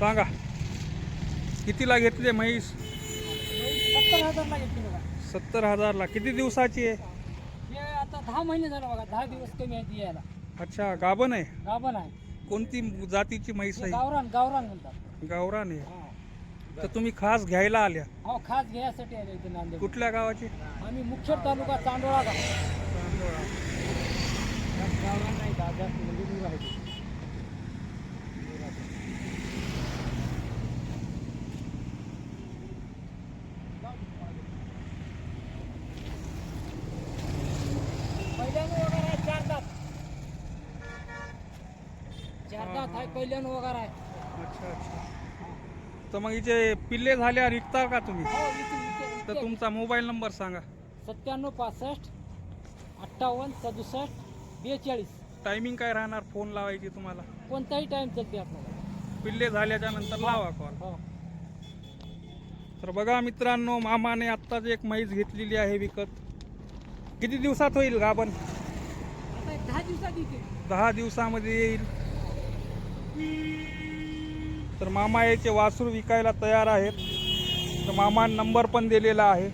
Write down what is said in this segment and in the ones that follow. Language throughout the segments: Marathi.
सांगा. कितीला घेतले म्हैस? सत्तर हजारला घेतली बघा सत्तर हजारला किती दिवसाची आहे? हे आता दहा महिने झाले बघा दहा दिवस कमी आहेत यायला अच्छा गाभण आहे? गाभण आहे कोणती जातीची म्हैस हे आहे? गावरान गावरान म्हणतात गावरान आहे. हा. तर तुम्ही खास घ्यायला आल्या. हो खास घ्यायसाठी आले इथे नांदेड कुठल्या गावाची? आम्ही मुखेड तालुका चांदोळा गाव. चांदोळा. गावरान नाही का जास्त म्हणजे दूर आहे वगैरे आहे चार दात पहिल्यानं वगैरे आहे. अच्छा अच्छा. तर मग हिचे पिल्ले झाल्यावर विकता का तुम्ही? हो इथे- इथे- तर इथे. तुमचा मोबाईल नंबर सांगा. सत्त्याण्णव पासष्ट अठ्ठावन्न सदुसष्ट बेचाळीस. टायमिंग काय राहणार? फोन लावायची तुम्हाला? कोणताही टाइम चालते आपल्याला. पिल्ले झाल्याच्यानंतर लावा कॉल हो. तर बघा मित्रांनो मामाने आत्ताच एक म्हैस घेतलेली आहे विकत. किती दिवसात होईल गाभण? आता एक दहा दिवसात येते. दहा दिवसामध्ये येईल. तर मामा याचे वासरू विकायला तयार आहेत. तर मामा नंबर पण दिलेला आहे.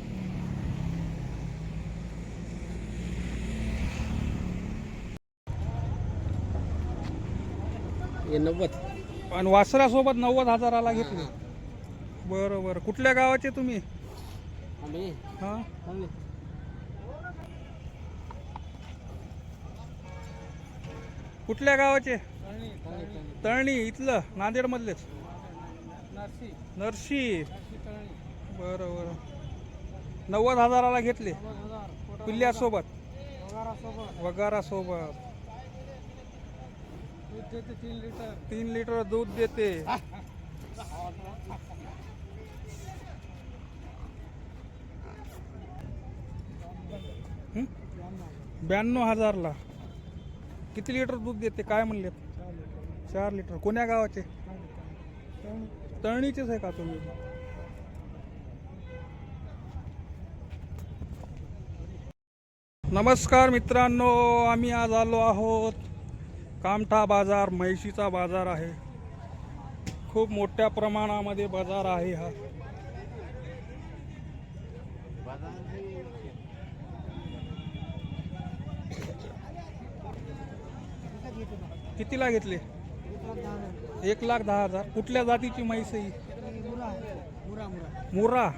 नव्वद. आणि वासरासोबत नव्वद हजाराला घेतले. बरं बरं. कुठल्या गावाचे तुम्ही? हां? कुठल्या गावाचे? तळणी इथलं नांदेडमधलेच. नरशी बरं बरं. नव्वद हजाराला घेतले. पिल्ल्यासोबत. वगारासोबत. तीन लिटर. दूध देते? ब्याण्णव हजारला. किती लिटर दूध देते? काय म्हणले? चार लिटर. कोण्या गावाचे? तळणीचेच आहे का तुम्ही? नमस्कार मित्रांनो आम्ही आज आलो आहोत कामठा बाजार म्हैशीचा बाजार आहे. खूप मोठ्या प्रमाणामध्ये बाजार आहे हा. कितीला घेतले एक लाख दहा हजार. कुठल्या जातीची म्हैस आहे ही? मुरा.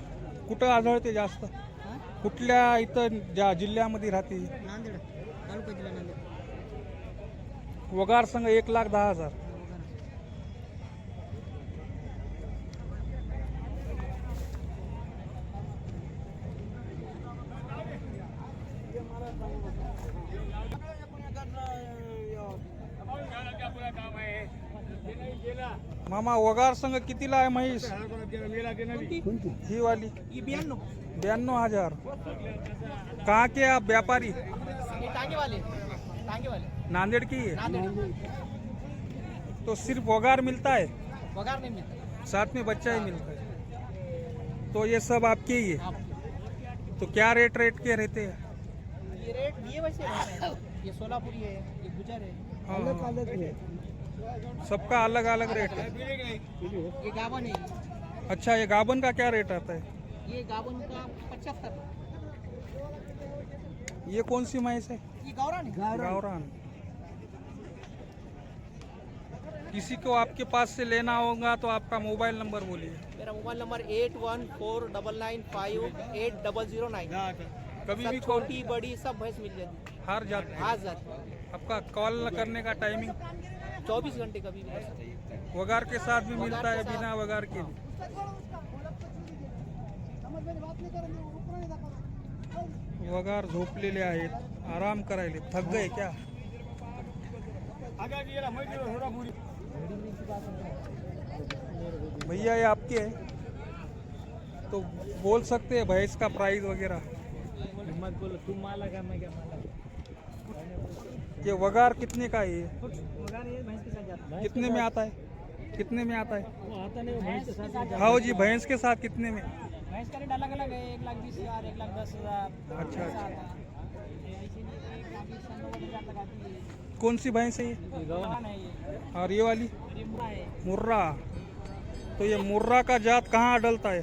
कुठं आढळते जास्त? कुठल्या इथं ज्या जिल्ह्यामध्ये राहते? नांदेड. तालुका जिल्हा नांदेड. वगार संघ एक लाख दहा हजार. मामा वगार संघ कितीला आहे म्हैस ही वाली. ब्याण्णव. हज़ार. कहाँ के आप व्यापारी. नांदेड़ की? है तो सिर्फ़ वगार मिलता है? पगार नहीं मिलता. साथ में बच्चा ही मिलता है. तो ये सब आपके ही है? तो क्या रेट रेट के रहते हैं? ये रेट ये वैसे ये सोलापुरी है ये गुजर है. हाँ, हाँ। सबका अलग अलग रेट है। ये गावन है। अच्छा ये गाबन का क्या रेट आता है? ये गावन का पचहत्तर। ये कौन सी भैंस है? ये गौरा नहीं गावरान। किसी को आपके पास से लेना होगा तो आपका मोबाइल नंबर बोलिए। मेरा mobile number eight one four double nine five eight double zero nine कभी भी छोटी बड़ी सब भैंस मिल जाती हार जाते हैं। जाती आपका कॉल करने का टाइमिंग चौबीस घंटे कभी भी। वगार के साथ भी मिलता है बिना वगार के भी। वगार झोपलेले आहेत आराम करायले थक गए क्या? भैया ये आपके है? तो बोल सकते हैं भैंस का प्राइस वगैरह? मत बोलो तुम माला का मैं क्या माला ये वगार कितने का है ये? कितने में आता है? कितने में आता है? हाँ जी भैंस के साथ कितने में? भैंस का रेट अलग अलग है एक लाख बीस हज़ार एक लाख दस हज़ार अच्छा, अच्छा। कौन सी भैंस है ये? और ये वाली? मुर्रा। तो ये मुर्रा का जात कहाँ डलता है?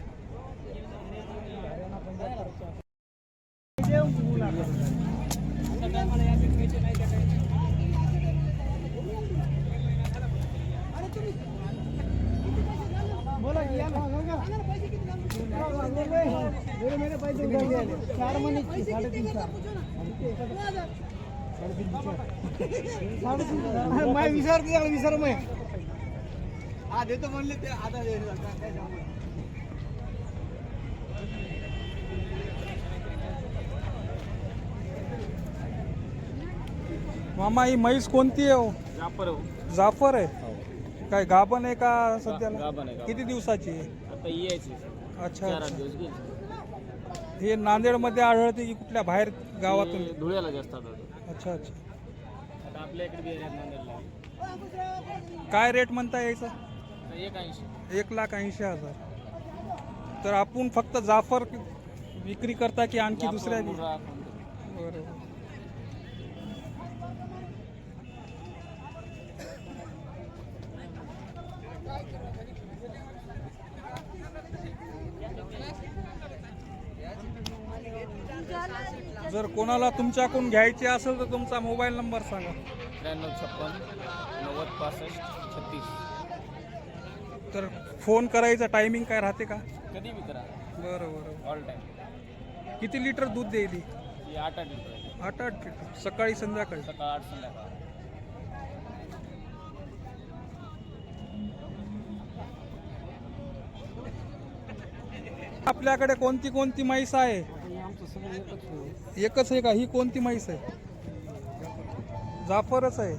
चार महिने विचार त्याला विचार मग हा देतो म्हणले ते आता मामा ही म्हैस कोणती आहे हो? जापर हो. जाफर आहे? काय गाभण आहे का सध्याला गाभण आहे, गाभण. किती दिवसाची आहे? आता यायची. अच्छा चार आठ अच्छा. दिवस गेले. हे नांदेडमध्ये आढळते की कुठल्या बाहेर गावातून? ते धुळ्याला जास्त अच्छा अच्छा. आता आपल्या इकडे बी आहेत नांदेडला. काय रेट म्हणता यायचा एक ऐंशी. एक लाख ऐंशी हजार. तर आपण फक्त जाफर विक्री करता की आणखी दुसऱ्या बी? मुर्रा, कोणतं. बरोबर जर कोणाला तुमच्याकडून घ्यायचे असेल तर तुमचा मोबाईल नंबर सांगा. त्र्याण्णव छप्पन नव्वद पासष्ट छत्तीस. तर फोन करायचं टायमिंग काय राहते का? कधी बी करा. बरं बरं. ऑल टाईम किती लिटर दूध देईल ही? आठ आठ लिटर आहे. आठ आठ लिटर. सकाळी संध्याकाळी? सकाळ आठ संध्याकाळ. आपल्याकडे कोणती कोणती म्हैस आहे? एकच आहे. का? ही कोणती म्हैस आहे? जाफरच आहे.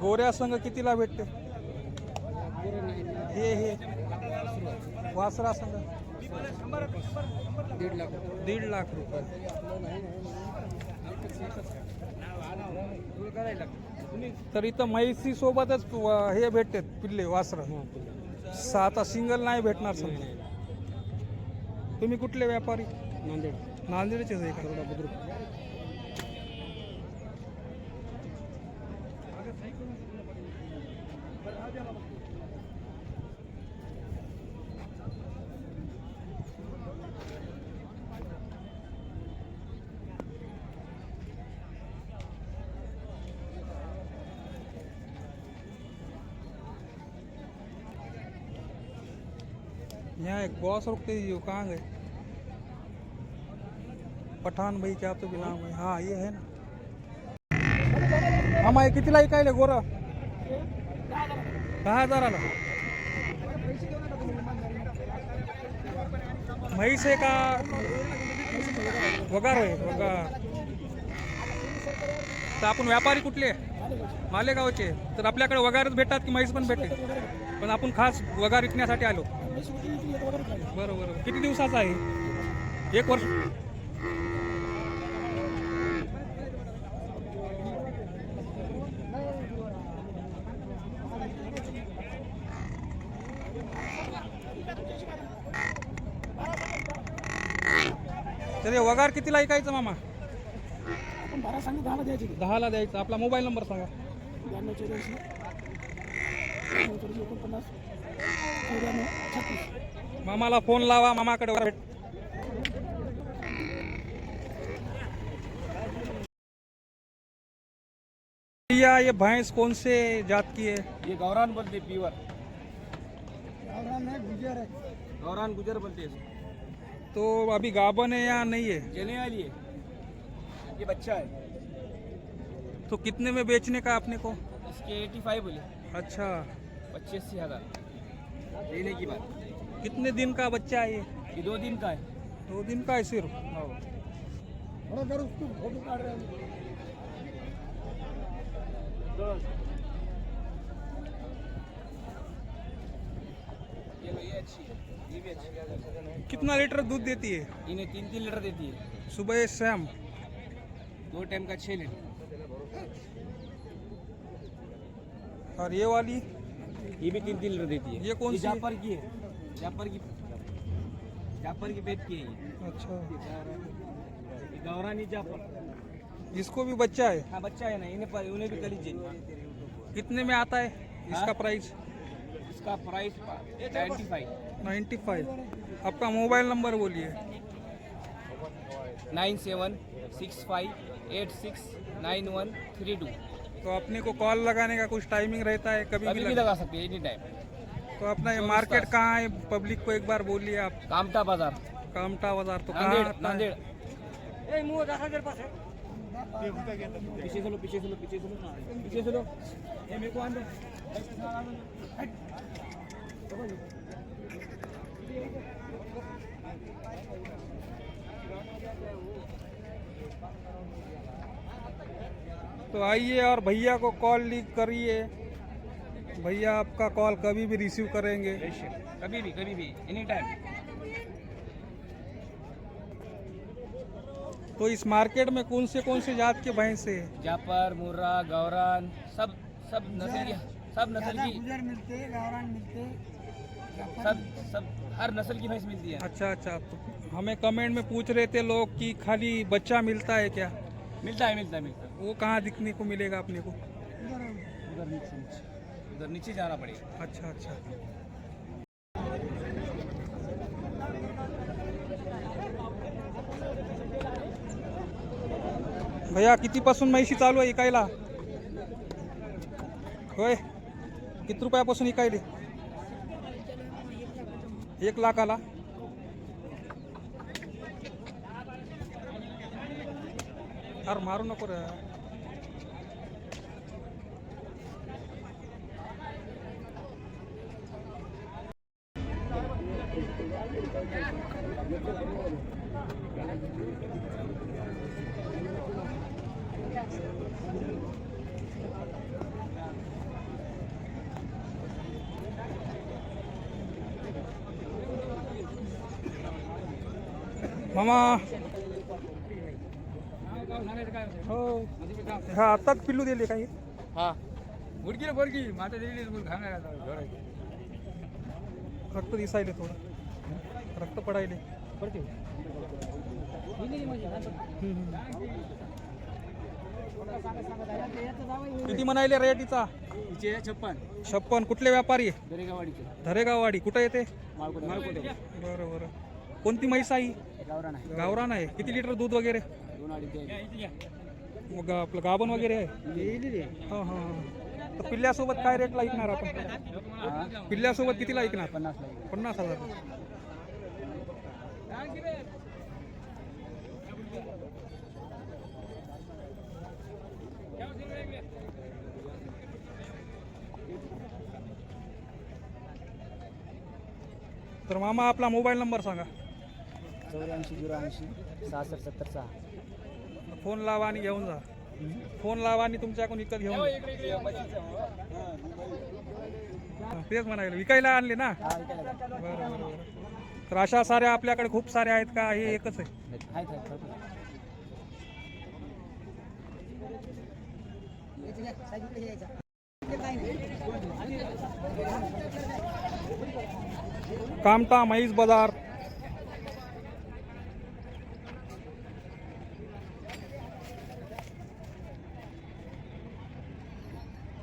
गोऱ्या संघ कितीला भेटते? हे हे. वासरा संघ. दीड लाख दीड लाख रुपये. तर इथं म्हैसी सोबतच हे भेटते पिल्ले वासर. आता सिंगल नाही भेटणार समजा. तुम्ही कुठले व्यापारी? नांदेड. नांदेडचेच आहे का? बुद्रुक. यहाँ एक बॉस रुकते जी वो कहाँ पठाण पठान भाई क्या तो भी नाम है। हाँ ये है ना। मामा हे कितीला ऐकायला गोरा? दहा हजाराला म्हैस आहे का? वगार आहे वगार. तर आपण व्यापारी कुठले? मालेगावचे. तर आपल्याकडे वगारच भेटतात की म्हैस पण भेटते? पण आपण खास वगार विकण्यासाठी आलो. बरोबर किती दिवसाचा आहे? एक वर्ष तर हे वगार कितीला ऐकायचं मामा? आपण बारा सांगा दहाला द्यायची दहाला द्यायचं. आपला मोबाईल नंबर सांगा. ब्याण्णव चौऱ्याऐंशी चौऱ्याऐंशी एकोणपन्नास चौऱ्याण्णव छत्तीस. मामाला फोन लावा मामाकडे भेट. भैया ये भैंस कौन से जात की है? ये गौरान बोलते प्युअर गुजर है। गौरान गुजर बोलते हैं तो अभी गाबन है या नहीं है? चलने वाली है ये बच्चा है। तो कितने में बेचने का आपने को? इसके एटी फाइव बोले। अच्छा। पच्चीस हज़ार लेने की बात। कितने दिन का बच्चा है ये? ये दो दिन का है। दो दिन का है सिर्फ़? थोड़ा उसको फ़ोटो काट रहे हैं ये लो ये अच्छी है ये भी अच्छी है कितना लीटर दूध देती है? इन्हें तीन तीन लीटर देती है। सुबह शाम? दो टाइम का छः लीटर। और ये वाली? ये भी तीन तीन लीटर देती है। ये कौन सी? जापर की है। जापर की जापर की पेट की है अच्छा। गौरानी जापर इसको भी बच्चा है? हाँ बच्चा है ना इन्हें उन्हें भी कर लीजिए कितने में आता है इसका हाँ? प्राइस? इसका price ninety five ninety five. आपका मोबाइल नंबर बोलिए। Nine seven six five eight six nine one three two. तो अपने को कॉल लगाने का कुछ टाइमिंग रहता है कभी, कभी भी भी लगा लगा सकते हैं एनी टाइम तो अपना ये मार्केट कहाँ है? पब्लिक को एक बार बोलिए आप। कामटा बाज़ार। कामटा बाज़ार तो कहाँ है? नांदेड़। पीछे चलो पीछे चलो पीछे चलो पीछे चलो ये मेरे को आने तो आइए और भैया को कॉल ली करिए। भैया आपका कॉल कभी भी रिसीव करेंगे। कभी भी कभी भी एनी टाइम तो इस मार्केट में कौन से कौन से जात के भैंस है? जापर मुर्रा गौरान सब सब की सब नस्ल की मिलते हैं गावरान मिलते सब सब हर नस्ल की भैंस मिलती है। अच्छा अच्छा तो हमें कमेंट में पूछ रहे थे लोग कि खाली बच्चा मिलता है क्या? मिलता है मिलता है मिलता है। वो कहाँ दिखने को मिलेगा अपने को? उधर नीचे नीचे। उधर नीचे जाना पड़ेगा। अच्छा अच्छा। भैया कितीपासून म्हैशी चालू आहे इकायला? होय. किती रुपयापासून इकायले एक लाखाला? अरे मारू नको रे. मामा. हो. हा आत्ताच पिल्लू दिले काही. हा. मुलगी बोल की माझ्या दिली रक्त दिसायले थोडं. रक्त पडायले. हम्म. किती म्हणायले रेटीचा? छप्पन. छप्पन. कुठले व्यापारी? आहे दरेगावाडीचे धरेगाववाडी कुठं येते? बरं बरं. कोणती म्हैस आहे? गावरान आहे. गावरान आहे. किती लिटर दूध वगैरे? दोन अडीच मग आपलं गाभण वगैरे आहे? हां हां हां. तर पिल्ल्यासोबत काय रेटला ऐकणार आपण? पिल्ल्यासोबत कितीला ऐकणार? पन्नास पन्नास हजार. तर मामा आपला मोबाईल नंबर सांगा. चौऱ्याऐंशी झिरो ऐंशी सहासष्ट सत्तर सहा. फोन लावा आणि घेऊन जा. फोन लावा आणि तुमच्याकडून विकत घेऊन जा. तेच म्हणाले विकायला आणले ना? हा विकायला? बरं बरं बरं. तर अशा साऱ्या आपल्याकडे खूप साऱ्या आहेत का? हे एकच आहे. आहेत आहेत भरपूर. कामटा म्हैस बाजार.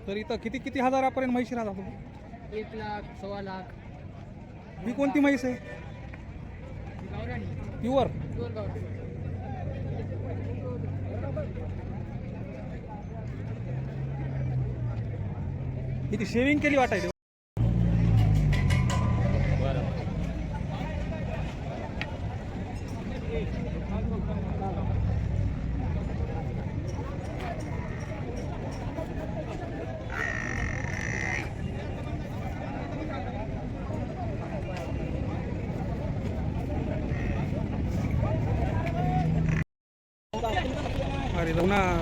तर इथं किती किती हजारापर्यंत म्हैशी राहतात तुम्ही? एक लाख सव्वा लाख. ही कोणती म्हैस आहे? प्युअर? किती शेविंग केली वाटायली una...